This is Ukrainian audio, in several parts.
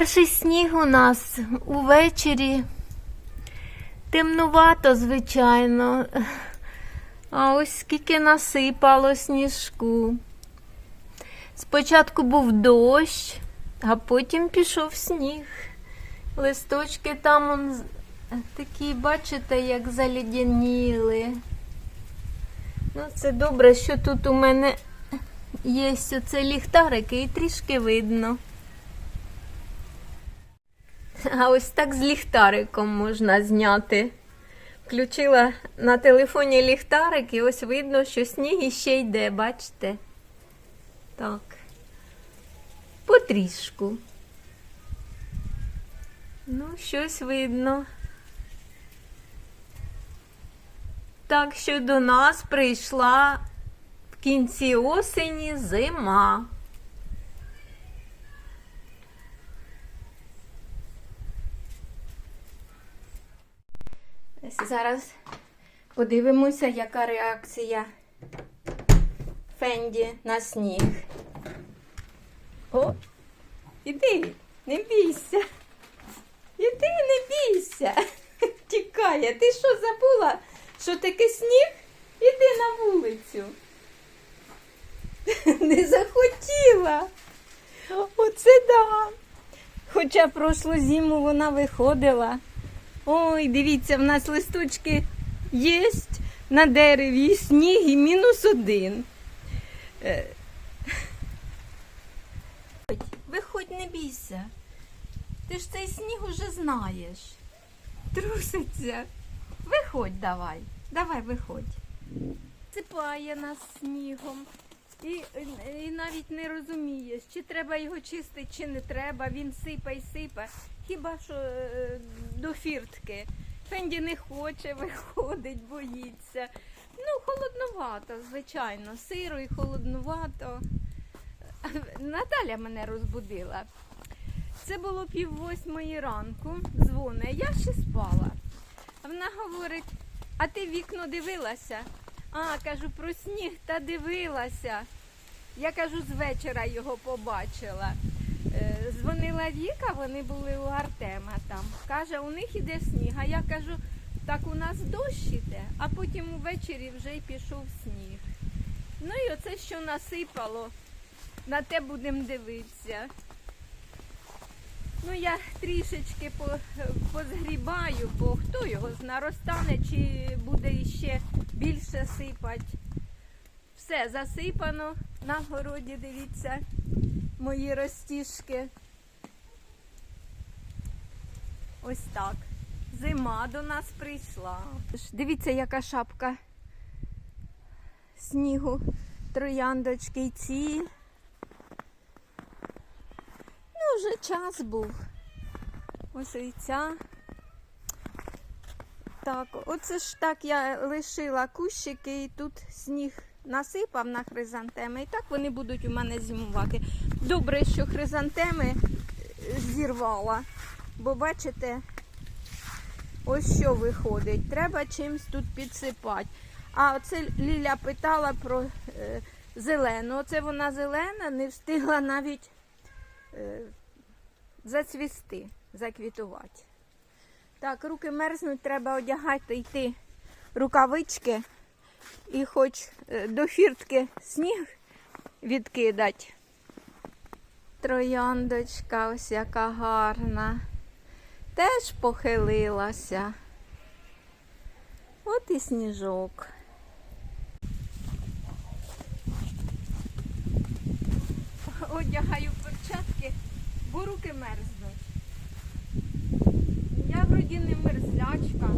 Перший сніг у нас увечері. Темнувато, звичайно. А ось скільки насипало сніжку. Спочатку був дощ, а потім пішов сніг. Листочки там он, такі, бачите, як залідяніли. Ну, це добре, що тут у мене є оце ліхтарики і трішки видно. А ось так з ліхтариком можна зняти. Включила на телефоні ліхтарик і ось видно, що сніг іще йде, бачите? Так. Потрішку. Ну, щось видно. Так що до нас прийшла в кінці осені зима. Ось Зараз подивимося, яка реакція Фенді на сніг. О, іди, не бійся. Іди, не бійся. Тікає. Ти що забула, що таке сніг? Іди на вулицю. Не захотіла. Оце да. Хоча прошлу зиму вона виходила. Ой, дивіться, в нас листочки є на дереві, і сніг і мінус один. Е. Виходь, не бійся. Ти ж цей сніг уже знаєш. Труситься. Виходь давай. Давай, виходь. Сипає нас снігом. І, і навіть не розумієш, чи треба його чистити, чи не треба. Він сипе й сипе. Хіба що е, до фіртки. Фенді не хоче, виходить, боїться. Ну, холоднувато, звичайно, сиро і холоднувато. Наталя мене розбудила. Це було пів восьмої ранку, дзвони, я ще спала. Вона говорить, а ти вікно дивилася? А, кажу, про сніг та дивилася. Я кажу, з вечора його побачила. Е, Дзвонила Віка, вони були у Артема там. Каже, у них іде сніг. А я кажу, так у нас дощ іде, а потім увечері вже й пішов сніг. Ну і оце, що насипало, на те будемо дивитися. Ну, я трішечки позгрібаю, бо хто його зна, розтане, чи буде іще більше сипати. Все засипано на городі, дивіться, мої розтіжки. Ось так. Зима до нас прийшла. Дивіться, яка шапка снігу, трояндочки ці. Вже час був. Ось і ця. Так, оце ж так я лишила кущики і тут сніг насипав на хризантеми. І так вони будуть у мене зимувати. Добре, що хризантеми е, зірвала. Бо бачите, ось що виходить. Треба чимось тут підсипати. А оце Ліля питала про е, зелену. Оце вона зелена, не встигла навіть е, зацвісти, заквітувати. Так, руки мерзнуть, треба одягати, йти рукавички і хоч е, до фіртки сніг відкидать. Трояндочка ось яка гарна. Теж похилилася. От і сніжок. Одягаю бо руки мерзнуть. Я вроді не мерзлячка.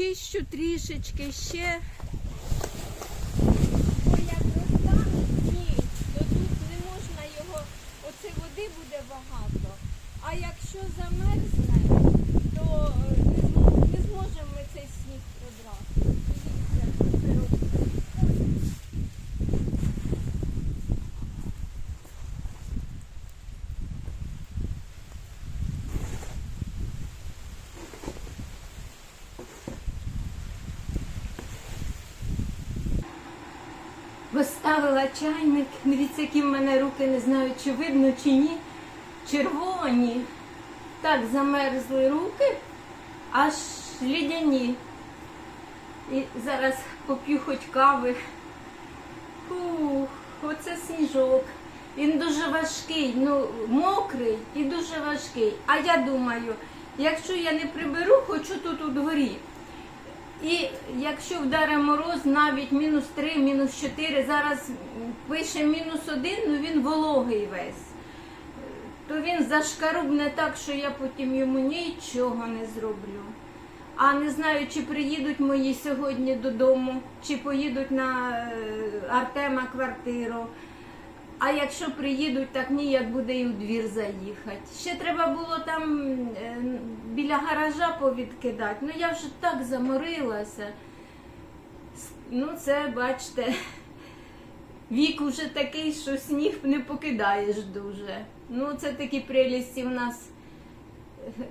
Тут чищу трішечки ще. Як розтануть, ні, то тут не можна його, оце води буде багато. А якщо замерзне, то е, не, зм- не зможемо ми цей сніг прибрати. Дивіться, що це робиться. Поставила чайник. Дивіться, які в мене руки, не знаю, чи видно, чи ні. Червоні. Так замерзли руки, аж лідяні. І зараз поп'ю хоч кави. Фух, оце сніжок. Він дуже важкий, ну, мокрий і дуже важкий. А я думаю, якщо я не приберу, хочу тут у дворі. І якщо вдаре мороз, навіть мінус 3, мінус 4, зараз пише мінус 1, ну він вологий весь. То він зашкарубне так, що я потім йому нічого не зроблю. А не знаю, чи приїдуть мої сьогодні додому, чи поїдуть на е, Артема квартиру. А якщо приїдуть, так ніяк буде і у двір заїхати. Ще треба було там е, біля гаража повідкидати. Ну я вже так заморилася. Ну, це, бачите, вік уже такий, що сніг не покидаєш дуже. Ну, це такі прелісті в нас.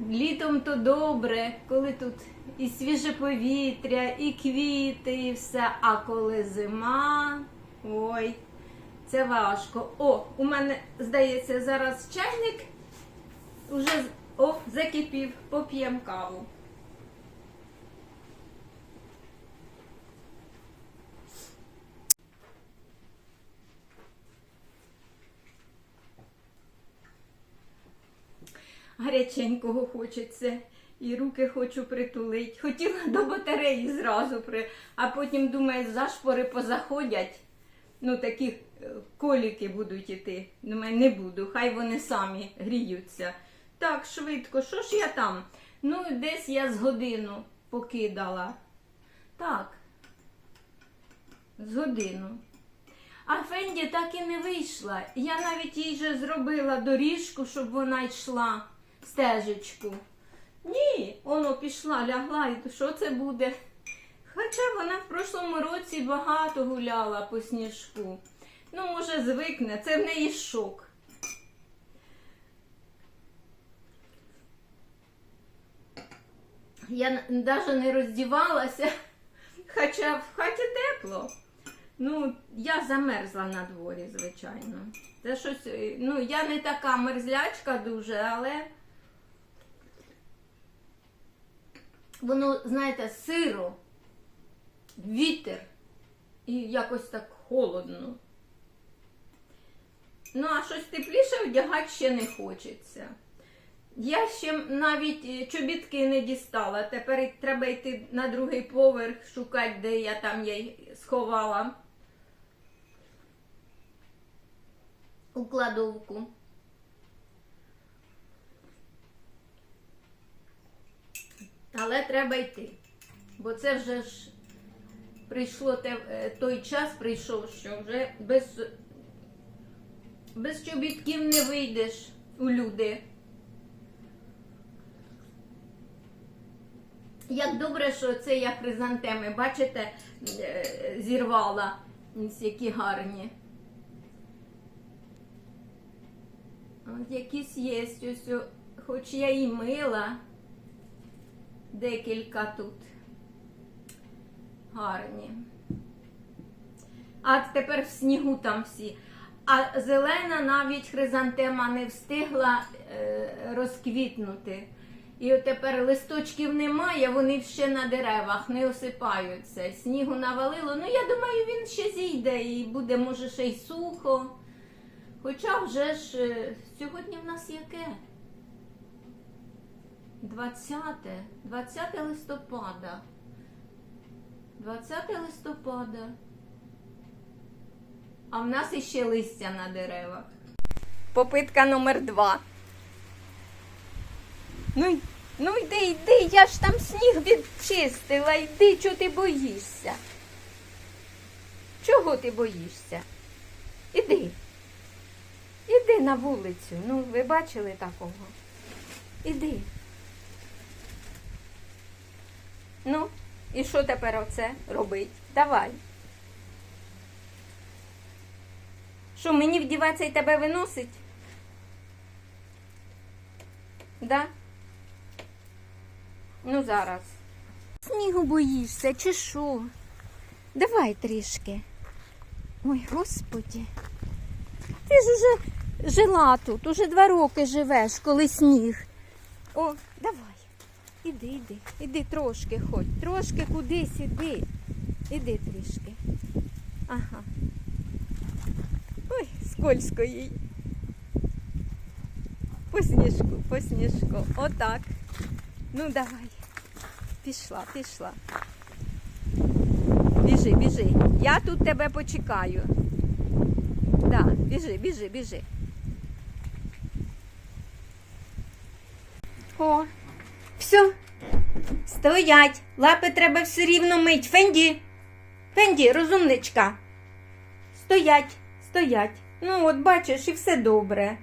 Літом то добре, коли тут і свіже повітря, і квіти, і все. А коли зима, ой, це важко. О, у мене, здається, зараз чайник уже о, закипів, поп'ємо каву. Гаряченького хочеться. І руки хочу притулити. Хотіла до батареї зразу, при... а потім думаю, зашпори позаходять. Ну, такі коліки будуть іти. Думаю, не буду, хай вони самі гріються. Так, швидко, що ж я там? Ну, десь я з годину покидала. Так. З годину. А Фенді так і не вийшла. Я навіть їй же зробила доріжку, щоб вона йшла стежечку. Ні, воно пішла, лягла, і що це буде? Хоча вона в прошлому році багато гуляла по сніжку. Ну, може, звикне, це в неї шок. Я навіть не роздівалася, хоча в хаті тепло. Ну, я замерзла на дворі, звичайно. Це щось, е, ну, я не така мерзлячка дуже, але воно, знаєте, сиро, вітер і якось так холодно. Ну, а щось тепліше вдягати ще не хочеться. Я ще навіть е, чобітки не дістала. Тепер треба йти на другий поверх, шукати, де я там її сховала. У кладовку. Але треба йти. Бо це вже ж прийшло е, той час прийшов, що вже без, без чобітків не вийдеш у люди. Як добре, що це я хризантеми, бачите, е, зірвала, Ось які гарні. От якісь є, ось, хоч я і мила, декілька тут гарні. А тепер в снігу там всі. А зелена навіть хризантема не встигла е, розквітнути. І от тепер листочків немає, вони ще на деревах не осипаються. Снігу навалило. Ну, я думаю, він ще зійде і буде, може, ще й сухо. Хоча вже ж е, сьогодні в нас яке? 20, 20 листопада. 20 листопада. А в нас іще листя на деревах. Попитка номер два. Ну, ну йди, йди, я ж там сніг відчистила, йди, чого ти боїшся? Чого ти боїшся? Іди. Іди на вулицю. Ну, ви бачили такого? Іди. Ну, і що тепер оце робить? Давай. Що, мені вдіватися і тебе виносить? Да? Ну, зараз. Снігу боїшся, чи що? Давай трішки. Ой, господі. Ти ж уже жила тут, уже два роки живеш, коли сніг. О, давай. Іди, іди, іди трошки хоч, трошки кудись іди. Іди трішки. Ага. Скользко їй. По сніжку, по сніжку. Отак. Ну давай. Пішла, пішла. Біжи, біжи. Я тут тебе почекаю. Да, біжи, біжи, біжи. О, все. Стоять. Лапи треба все рівно мить. Фенді. Фенді, розумничка. Стоять, стоять. Ну, от бачиш, і все добре.